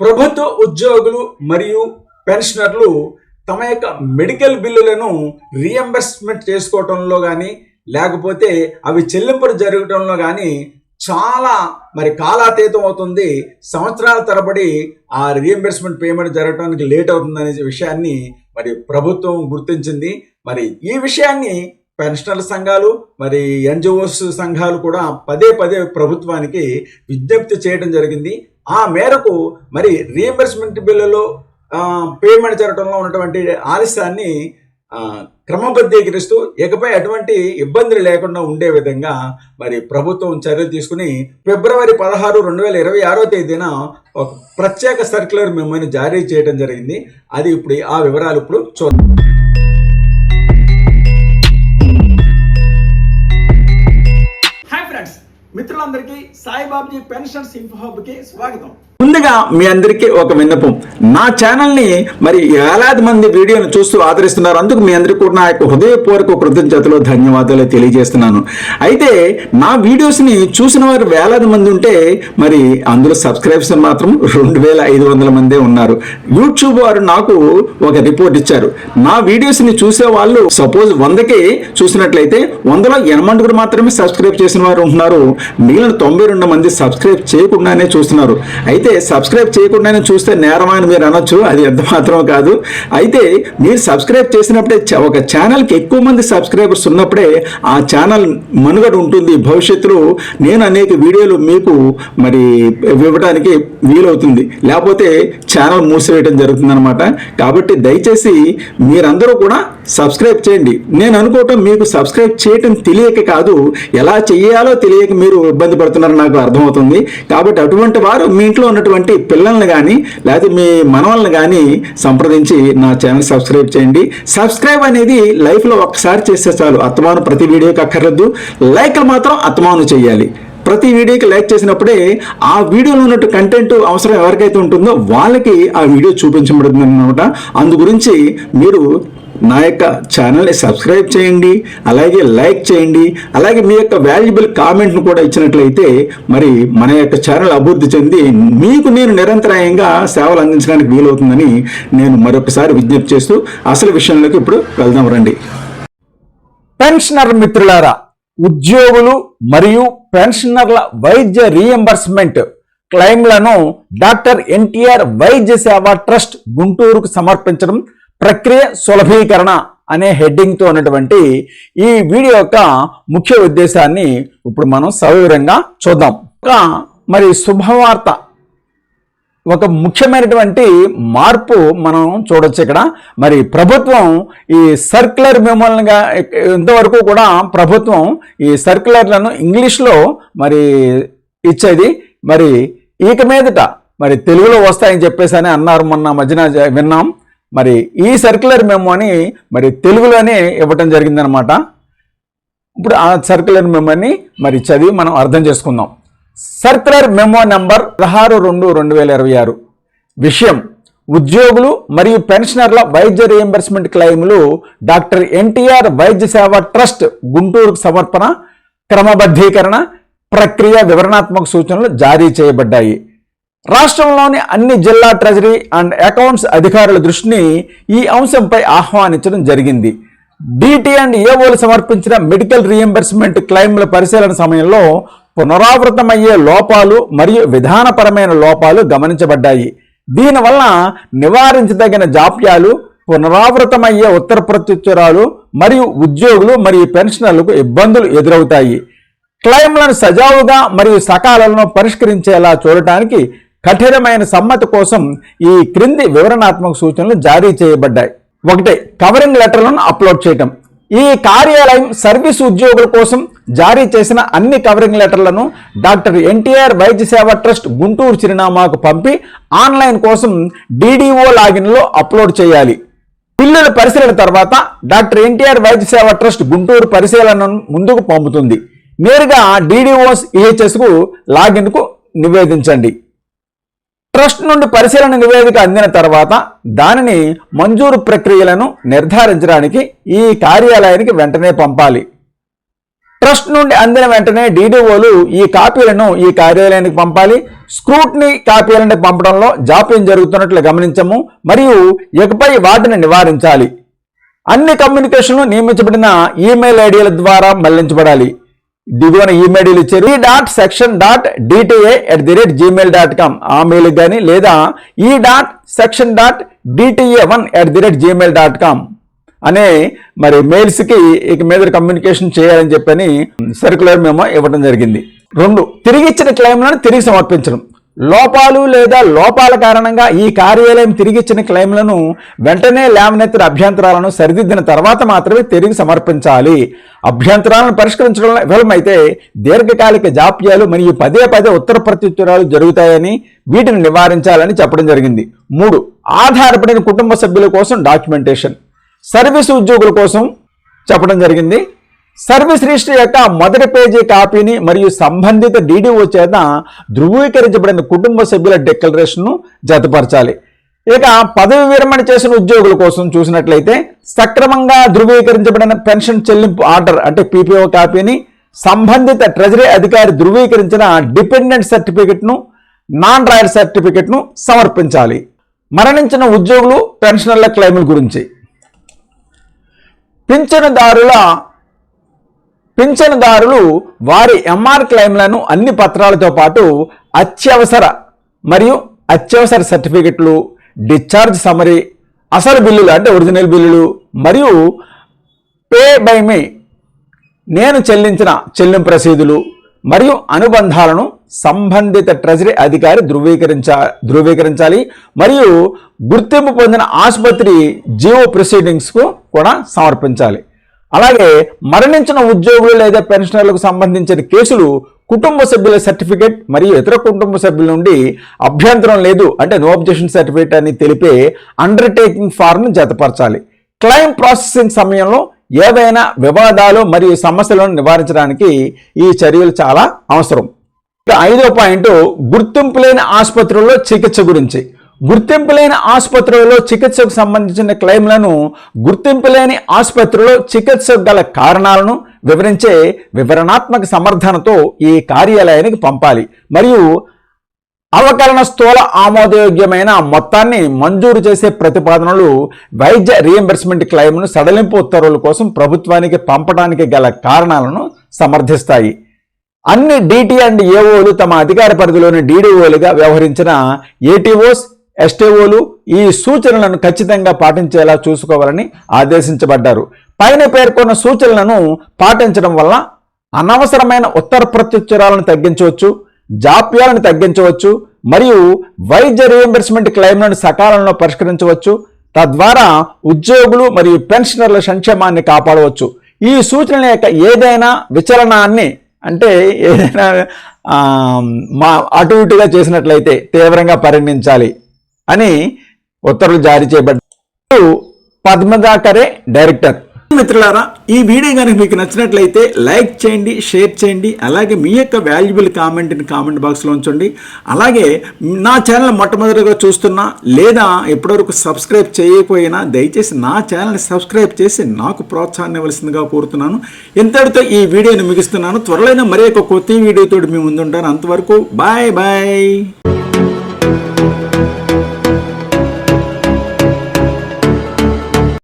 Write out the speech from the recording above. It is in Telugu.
ప్రభుత్వ ఉద్యోగులు మరియు పెన్షనర్లు తమ యొక్క మెడికల్ బిల్లులను రీఎంబర్స్మెంట్ చేసుకోవటంలో కానీ లేకపోతే అవి చెల్లింపులు జరగటంలో కానీ చాలా మరి కాలాతీతం అవుతుంది. సంవత్సరాల తరబడి ఆ రీఎంబర్స్మెంట్ పేమెంట్ జరగడానికి లేట్ అవుతుందనే విషయాన్ని మరి ప్రభుత్వం గుర్తించింది. మరి ఈ విషయాన్ని పెన్షనర్ల సంఘాలు మరి ఎన్జిఓస్ సంఘాలు కూడా పదే పదే ప్రభుత్వానికి విజ్ఞప్తి చేయడం జరిగింది. ఆ మేరకు మరి రీఎంబర్స్మెంట్ బిల్లులో పేమెంట్ జరగడంలో ఉన్నటువంటి ఆలస్యాన్ని క్రమబద్ధీకరిస్తూ ఇకపై ఎటువంటి ఇబ్బందులు లేకుండా ఉండే విధంగా మరి ప్రభుత్వం చర్యలు తీసుకుని ఫిబ్రవరి పదహారు రెండు వేల ఇరవై ఆరో తేదీన ఒక ప్రత్యేక సర్క్యులర్ మిమ్మల్ని జారీ చేయడం జరిగింది. అది ఇప్పుడు ఆ వివరాలు ఇప్పుడు చూద్దాం మిత్రులందరికీ సాయిబాబుజీ పెన్షన్స్ ఇన్ఫో హబ్కి స్వాగతం ముందుగా మీ అందరికీ ఒక విన్నపం. నా ఛానల్ని మరి వేలాది మంది వీడియోను చూస్తూ ఆదరిస్తున్నారు. అందుకు మీ అందరికీ కూడా నా యొక్క హృదయపూర్వక కృతజ్ఞతలు ధన్యవాదాలు తెలియజేస్తున్నాను. అయితే నా వీడియోస్ని చూసిన వారు వేలాది మంది ఉంటే మరి అందులో సబ్స్క్రైబ్స్ మాత్రం రెండు వేల ఐదు వందల మందే ఉన్నారు. యూట్యూబ్ వారు నాకు ఒక రిపోర్ట్ ఇచ్చారు. నా వీడియోస్ని చూసే వాళ్ళు సపోజ్ వందకి చూసినట్లయితే వందలో ఎనమండుగురు మాత్రమే సబ్స్క్రైబ్ చేసిన వారు ఉంటున్నారు. మిగిలిన తొంభై రెండు మంది సబ్స్క్రైబ్ చేయకుండానే చూస్తున్నారు. అయితే సబ్స్క్రైబ్ చేయకుండానే చూస్తే నేరం అని మీరు అనొచ్చు. అది ఎంత మాత్రం కాదు. అయితే మీరు సబ్స్క్రైబ్ చేసినప్పుడే ఒక ఛానల్కి ఎక్కువ మంది సబ్స్క్రైబర్స్ ఉన్నప్పుడే ఆ ఛానల్ మనుగడ ఉంటుంది. భవిష్యత్తులో నేను అనేక వీడియోలు మీకు మరి ఇవ్వడానికి వీలవుతుంది. లేకపోతే ఛానల్ మూసివేయడం జరుగుతుందన్నమాట. కాబట్టి దయచేసి మీరందరూ కూడా సబ్స్క్రైబ్ చేయండి. నేను అనుకోవటం మీకు సబ్స్క్రైబ్ చేయటం తెలియక కాదు. ఎలా చేయాలో తెలియక మీరు ఇబ్బంది పడుతున్నారని నాకు అర్థమవుతుంది. కాబట్టి అటువంటి వారు మీ ఇంట్లో ఉన్నటువంటి పిల్లల్ని కానీ లేకపోతే మీ మనవల్ని కానీ సంప్రదించి నా ఛానల్ సబ్స్క్రైబ్ చేయండి. సబ్స్క్రైబ్ అనేది లైఫ్లో ఒక్కసారి చేస్తే చాలు. అత్తమాను ప్రతి వీడియోకి అక్కర్లేదు. లైక్లు మాత్రం అత్తమాను చేయాలి. ప్రతి వీడియోకి లైక్ చేసినప్పుడే ఆ వీడియోలో ఉన్నట్టు కంటెంట్ అవసరం ఎవరికైతే ఉంటుందో వాళ్ళకి ఆ వీడియో చూపించబడుతుంది అనమాట అందు గురించి మీరు నా యొక్క ఛానల్ని సబ్స్క్రైబ్ చేయండి అలాగే లైక్ చేయండి అలాగే మీ యొక్క వాల్యుబుల్ కామెంట్ను కూడా ఇచ్చినట్లయితే మరి మన యొక్క ఛానల్ అభివృద్ధి చెంది మీకు నేను నిరంతరాయంగా సేవలు అందించడానికి వీలవుతుందని నేను మరొకసారి విజ్ఞప్తి చేస్తూ అసలు విషయంలోకి ఇప్పుడు వెళ్దాం రండి. పెన్షనర్ మిత్రులారా ఉద్యోగులు మరియు పెన్షనర్ల వైద్య రీఎంబర్స్మెంట్ క్లెయిమ్లను డాక్టర్ ఎన్టీఆర్ వైద్య సేవ ట్రస్ట్ గుంటూరుకు సమర్పించడం ప్రక్రియ సులభీకరణ అనే హెడ్డింగ్తో ఉన్నటువంటి ఈ వీడియో యొక్క ముఖ్య ఉద్దేశాన్ని ఇప్పుడు మనం సవివరంగా చూద్దాం. ఒక మరి శుభవార్త ఒక ముఖ్యమైనటువంటి మార్పు మనం చూడొచ్చు ఇక్కడ. మరి ప్రభుత్వం ఈ సర్క్యులర్ మెమోలుగా ఇంతవరకు కూడా ప్రభుత్వం ఈ సర్క్యులర్లను ఇంగ్లీష్లో మరి ఇచ్చేది. మరి ఇక మీదట మరి తెలుగులో వస్తాయని చెప్పేసి అని అన్నారు మొన్న మధ్యన విన్నాం. మరి ఈ సర్క్యులర్ మెమోని మరి తెలుగులోనే ఇవ్వటం జరిగిందనమాట ఇప్పుడు ఆ సర్క్యులర్ మెమోని మరి చదివి మనం అర్థం చేసుకుందాం. సర్క్యులర్ మెమో నంబర్ పదహారు రెండు రెండు వేల ఇరవై ఆరు. విషయం ఉద్యోగులు మరియు పెన్షనర్ల వైద్య రియంబర్స్మెంట్ క్లెయిమ్లు డాక్టర్ ఎన్టీఆర్ వైద్య సేవ ట్రస్ట్ గుంటూరుకు సమర్పణ క్రమబద్ధీకరణ ప్రక్రియ వివరణాత్మక సూచనలు జారీ చేయబడ్డాయి. రాష్ట్రంలోని అన్ని జిల్లా ట్రెజరీ అండ్ అకౌంట్స్ అధికారుల దృష్టిని ఈ అంశంపై ఆహ్వానించడం జరిగింది. డిటి అండ్ ఏఓలు సమర్పించిన మెడికల్ రీఎంబర్స్మెంట్ క్లెయిమ్ల పరిశీలన సమయంలో పునరావృతమయ్యే లోపాలు మరియు విధానపరమైన లోపాలు గమనించబడ్డాయి. దీనివల్ల నివారించదగిన జాప్యాలు పునరావృతమయ్యే ఉత్తర ప్రత్యుత్తరాలు మరియు ఉద్యోగులు మరియు పెన్షనర్లకు ఇబ్బందులు ఎదురవుతాయి. క్లెయిమ్లను సజావుగా మరియు సకాలంలో పరిష్కరించేలా చూడటానికి కఠినమైన సమ్మతి కోసం ఈ క్రింది వివరణాత్మక సూచనలు జారీ చేయబడ్డాయి. ఒకటి కవరింగ్ లెటర్లను అప్లోడ్ చేయటం. ఈ కార్యాలయం సర్వీస్ ఉద్యోగుల కోసం జారీ చేసిన అన్ని కవరింగ్ లెటర్లను డాక్టర్ ఎన్టీఆర్ వైద్య సేవ ట్రస్ట్ గుంటూరు చిరునామాకు పంపి ఆన్లైన్ కోసం డీడీఓ లాగిన్లో అప్లోడ్ చేయాలి. పిల్లల పరిశీలన తర్వాత డాక్టర్ ఎన్టీఆర్ వైద్య సేవ ట్రస్ట్ గుంటూరు పరిశీలనను ముందుకు పంపుతుంది. నేరుగా డీడీఓస్ ఈహెచ్ఎస్కు లాగిన్కు నివేదించండి. ట్రస్ట్ నుండి పరిశీలన నివేదిక అందిన తర్వాత దానిని మంజూరు ప్రక్రియలను నిర్ధారించడానికి ఈ కార్యాలయానికి వెంటనే పంపాలి. ట్రస్ట్ నుండి అందిన వెంటనే డీడీఓలు ఈ కాపీలను ఈ కార్యాలయానికి పంపాలి. స్క్రూట్ని కాపీలను పంపడంలో జాప్యం జరుగుతున్నట్లు గమనించము మరియు ఇకపై వాటిని నివారించాలి. అన్ని కమ్యూనికేషన్లు నియమించబడిన ఈమెయిల్ ఐడియాల ద్వారా మళ్ళించబడాలి. దిగువన ఈమెయిల్ ఇచ్చారు. E dot section dot DTA at the rate Gmail dot com ఆ మెయిల్ కానీ లేదా E dot section dot DTA one at the rate Gmail dot com అనే మరి మెయిల్స్కి ఇక మీద కమ్యూనికేషన్ చేయాలని చెప్పని సర్క్యులర్ మేము ఇవ్వడం జరిగింది. రెండు తిరిగి ఇచ్చిన క్లెయిమ్లను తిరిగి సమర్పించడం. లోపాలు లేదా లోపాల కారణంగా ఈ కార్యాలయం తిరిగిచ్చిన క్లెయిమ్లను వెంటనే లేవనెత్తిన అభ్యంతరాలను సరిదిద్దిన తర్వాత మాత్రమే తిరిగి సమర్పించాలి. అభ్యంతరాలను పరిష్కరించడం విఫలమైతే దీర్ఘకాలిక జాప్యాలు మరియు పదే పదే ఉత్తర ప్రత్యుత్తరాలు జరుగుతాయని వీటిని నివారించాలని చెప్పడం జరిగింది. మూడు ఆధారపడిన కుటుంబ సభ్యుల కోసం డాక్యుమెంటేషన్. సర్వీస్ ఉద్యోగుల కోసం చెప్పడం జరిగింది. సర్వీస్ రిజిస్టర్ యొక్క మొదటి పేజీ కాపీని మరియు సంబంధిత డీడీఓ చేత ధృవీకరించబడిన కుటుంబ సభ్యుల డిక్లరేషన్ను జతపరచాలి. ఇక పదవి విరమణ చేసిన ఉద్యోగుల కోసం చూసినట్లయితే సక్రమంగా ధృవీకరించబడిన పెన్షన్ చెల్లింపు ఆర్డర్ అంటే పీపీఓ కాపీని సంబంధిత ట్రెజరీ అధికారి ధృవీకరించిన డిపెండెంట్ సర్టిఫికెట్ను నాన్ రాయల్ సర్టిఫికెట్ను సమర్పించాలి. మరణించిన ఉద్యోగులు పెన్షనర్ల క్లెయిముల గురించి. పింఛనుదారుల పింఛనుదారులు వారి ఎంఆర్ క్లెయిమ్లను అన్ని పత్రాలతో పాటు అత్యవసర మరియు అత్యవసర సర్టిఫికెట్లు డిశ్చార్జ్ సమరీ అసలు బిల్లులు అంటే ఒరిజినల్ బిల్లులు మరియు పే బై మీ నేను చెల్లించిన చెల్లింపు రసీదులు మరియు అనుబంధాలను సంబంధిత ట్రెజరీ అధికారి ధృవీకరించా ధృవీకరించాలి మరియు గుర్తింపు పొందిన ఆసుపత్రి జీవో ప్రొసీడింగ్స్కు కూడా సమర్పించాలి. అలాగే మరణించిన ఉద్యోగులు లేదా పెన్షనర్లకు సంబంధించిన కేసులు కుటుంబ సభ్యుల సర్టిఫికేట్ మరియు ఇతర కుటుంబ సభ్యుల నుండి అభ్యంతరం లేదు. అంటే నో అబ్జెక్షన్ సర్టిఫికేట్ అని తెలిపే అండర్టేకింగ్ ఫార్మ్ను జతపరచాలి. క్లెయిమ్ ప్రాసెసింగ్ సమయంలో ఏవైనా వివాదాలు మరియు సమస్యలను నివారించడానికి ఈ చర్యలు చాలా అవసరం. ఐదో పాయింట్ గుర్తింపు లేని ఆసుపత్రుల్లో చికిత్స గురించి. గుర్తింపు లేని ఆసుపత్రులలో చికిత్సకు సంబంధించిన క్లెయిమ్లను గుర్తింపు లేని ఆసుపత్రిలో చికిత్సకు గల కారణాలను వివరించే వివరణాత్మక సమర్థనతో ఈ కార్యాలయానికి పంపాలి. మరియు అవకలన స్థూల ఆమోదయోగ్యమైన మొత్తాన్ని మంజూరు చేసే ప్రతిపాదనలు వైద్య రీఎంబర్స్మెంట్ క్లెయిమ్ను సడలింపు ఉత్తర్వుల కోసం ప్రభుత్వానికి పంపడానికి గల కారణాలను సమర్థిస్తాయి. అన్ని డిటి అండ్ ఏఓలు తమ అధికార పరిధిలోని డీడీఓలుగా వ్యవహరించిన ఏటీఓస్ ఎస్టీఓలు ఈ సూచనలను ఖచ్చితంగా పాటించేలా చూసుకోవాలని ఆదేశించబడ్డారు. పైన పేర్కొన్న సూచనలను పాటించడం వల్ల అనవసరమైన ఉత్తర ప్రత్యుత్తరాలను తగ్గించవచ్చు జాప్యాలను తగ్గించవచ్చు మరియు వైద్య రీఎంబర్స్మెంట్ క్లెయిమ్లను సకాలంలో పరిష్కరించవచ్చు. తద్వారా ఉద్యోగులు మరియు పెన్షనర్ల సంక్షేమాన్ని కాపాడవచ్చు. ఈ సూచనల యొక్క ఏదైనా విచలనాన్ని అంటే ఏదైనా మా అటు ఇటుగా చేసినట్లయితే తీవ్రంగా పరిగణించాలి. అని ఉత్తర్వులు జారీ చేయబడ్డారు పద్మదాకరే డైరెక్టర్. మిత్రులారా ఈ వీడియో కనుక మీకు నచ్చినట్లయితే లైక్ చేయండి షేర్ చేయండి అలాగే మీ యొక్క వాల్యుబుల్ కామెంట్ని కామెంట్ బాక్స్లో ఉంచండి. అలాగే నా ఛానల్ మొట్టమొదటిగా చూస్తున్నా లేదా ఇప్పటివరకు సబ్స్క్రైబ్ చేయకపోయినా దయచేసి నా ఛానల్ని సబ్స్క్రైబ్ చేసి నాకు ప్రోత్సాహాన్ని ఇవ్వాల్సిందిగా కోరుతున్నాను. ఇంతటితో ఈ వీడియోని ముగిస్తున్నాను. త్వరలో మరీ ఒక కొత్త వీడియోతో మీ ముందుంటాను. అంతవరకు బాయ్ బాయ్.